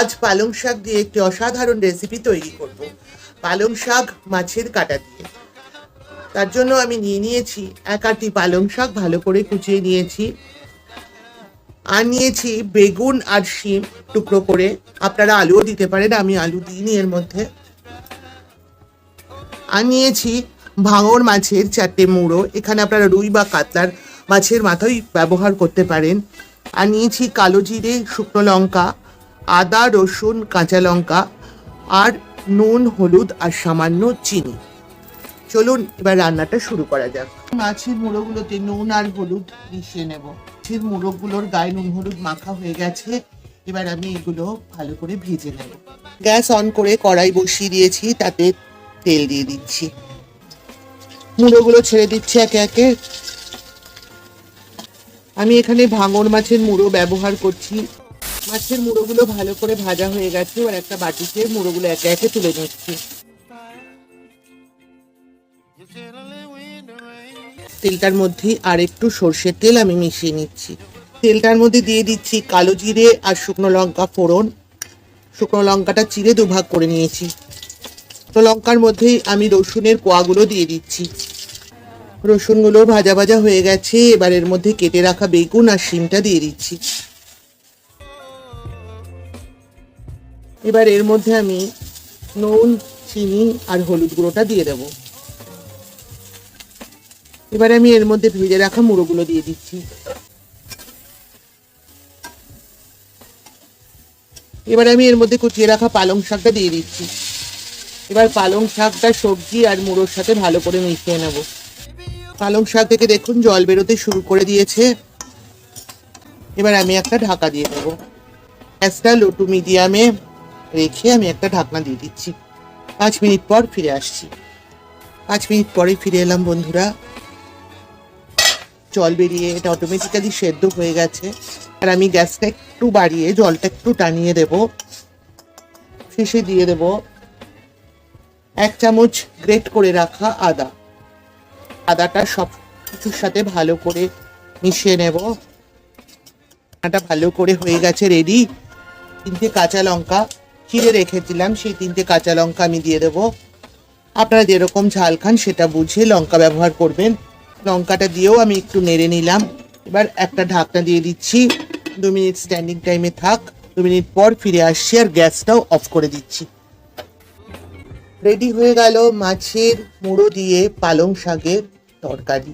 আজ পালং শাক দিয়ে একটি অসাধারণ রেসিপি তৈরি করব। পালং শাক মাছের কাটা দিয়ে। তার জন্য আমি নিয়ে নিয়েছি এক আটি পালং শাক ভালো করে কুচিয়ে নিয়েছি। আর নিয়েছি বেগুন আর শিম টুকরো করে। আপনারা আলুও দিতে পারেন, আমি আলু দিইনি এর মধ্যে। আর নিয়েছি ভাঙর মাছের চারটে মুড়ো। এখানে আপনারা রুই বা কাতলার মাছের মাথাই ব্যবহার করতে পারেন। আর নিয়েছি কালো জিরে, শুকনো লঙ্কা আদা, রসুন, কাঁচা লঙ্কা আর নুন, হলুদ আর সামান্য চিনি। চলুন এবার রান্নাটা শুরু করা যাক। মাছের মুড়োগুলোতে নুন আর হলুদ মিশিয়ে নেব। মাছের মুড়োগুলোর গায়ে নুন, হলুদ মাখা হয়ে গেছে। এবার আমি এগুলো ভালো করে ভেজে নেব। গ্যাস অন করে কড়াই বসিয়ে দিয়েছি, তাতে তেল দিয়ে দিচ্ছি। মুড়োগুলো ছেড়ে দিচ্ছি একে একে। আমি এখানে ভাঙর মাছের মুড়ো ব্যবহার করছি। মাছের মুড়োগুলো ভালো করে ভাজা হয়ে গেছে, এবার একটা বাটিতে মুড়োগুলো একে একে তুলে নিচ্ছি। তেলটার মধ্যে আর একটু সর্ষের তেল আমি মিশিয়ে নিচ্ছি। তেলটার মধ্যে দিয়ে দিচ্ছি কালো জিরে আর শুকনো লঙ্কা ফোড়ন। শুকনো লঙ্কাটা চিরে দুভাগ করে নিয়েছি। তো লঙ্কার মধ্যেই আমি রসুনের কোয়াগুলো দিয়ে দিচ্ছি। রসুনগুলো ভাজা ভাজা হয়ে গেছে, এবার এর মধ্যে কেটে রাখা বেগুন আর শিমটা দিয়ে দিচ্ছি। এবার এর মধ্যে আমি নুন, চিনি আর হলুদ গুঁড়োটা দিয়ে দেব। এবার আমি এর মধ্যে ভেজে রাখা মুড়োগুলো দিয়ে দিচ্ছি। এবার আমি এর মধ্যে কুচিয়ে রাখা পালং শাকটা দিয়ে দিচ্ছি। এবার পালং শাকটা, সবজি আর মুড়োর সাথে ভালো করে মিশিয়ে নেব। পালং শাক থেকে দেখুন জল বেরোতে শুরু করে দিয়েছে। এবার আমি একটা ঢাকা দিয়ে দেবো। গ্যাসটা লো মিডিয়ামে রেখে আমি একটা ঢাকনা দিয়ে দিচ্ছি। পাঁচ মিনিট পর ফিরে আসছি। পাঁচ মিনিট পরে ফিরে এলাম বন্ধুরা। জল বেরিয়ে এটা অটোমেটিক্যালি সেদ্ধ হয়ে গেছে। আর আমি গ্যাসটা একটু বাড়িয়ে জলটা একটু টানিয়ে দেব। শেষে দিয়ে দেব এক চামচ গ্রেট করে রাখা আদা। আদাটা সব কিছুর সাথে ভালো করে মিশিয়ে নেব। আটা ভালো করে হয়ে গেছে রেডি তিনটে কাঁচা লঙ্কা চিড়ে রেখেছিলাম, সেই তিনটে কাঁচা লঙ্কা আমি দিয়ে দেবো। আপনারা যেরকম ঝাল খান সেটা বুঝে লঙ্কা ব্যবহার করবেন। লঙ্কাটা দিয়েও আমি একটু নেড়ে নিলাম। এবার একটা ঢাকনা দিয়ে দিচ্ছি। দু মিনিট স্ট্যান্ডিং টাইমে থাক। দু মিনিট পর ফিরে আসছি আর গ্যাসটাও অফ করে দিচ্ছি। রেডি হয়ে গেল মাছের মুড়ো দিয়ে পালং শাকের তরকারি।